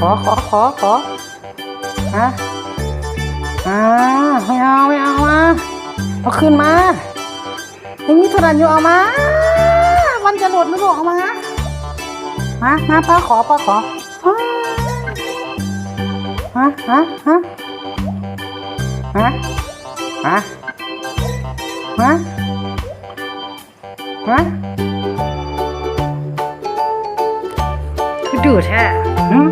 ขอขอขอขอฮะอ่าไม่เอาไม่เอามาเอาขึ้นมายังมีโทรศัอยู่เอามาวันจะหลุดนะลูกเอามามามาป้าขอป้าขอฮะฮะฮะฮะฮะฮะฮะคือดูแท้หืม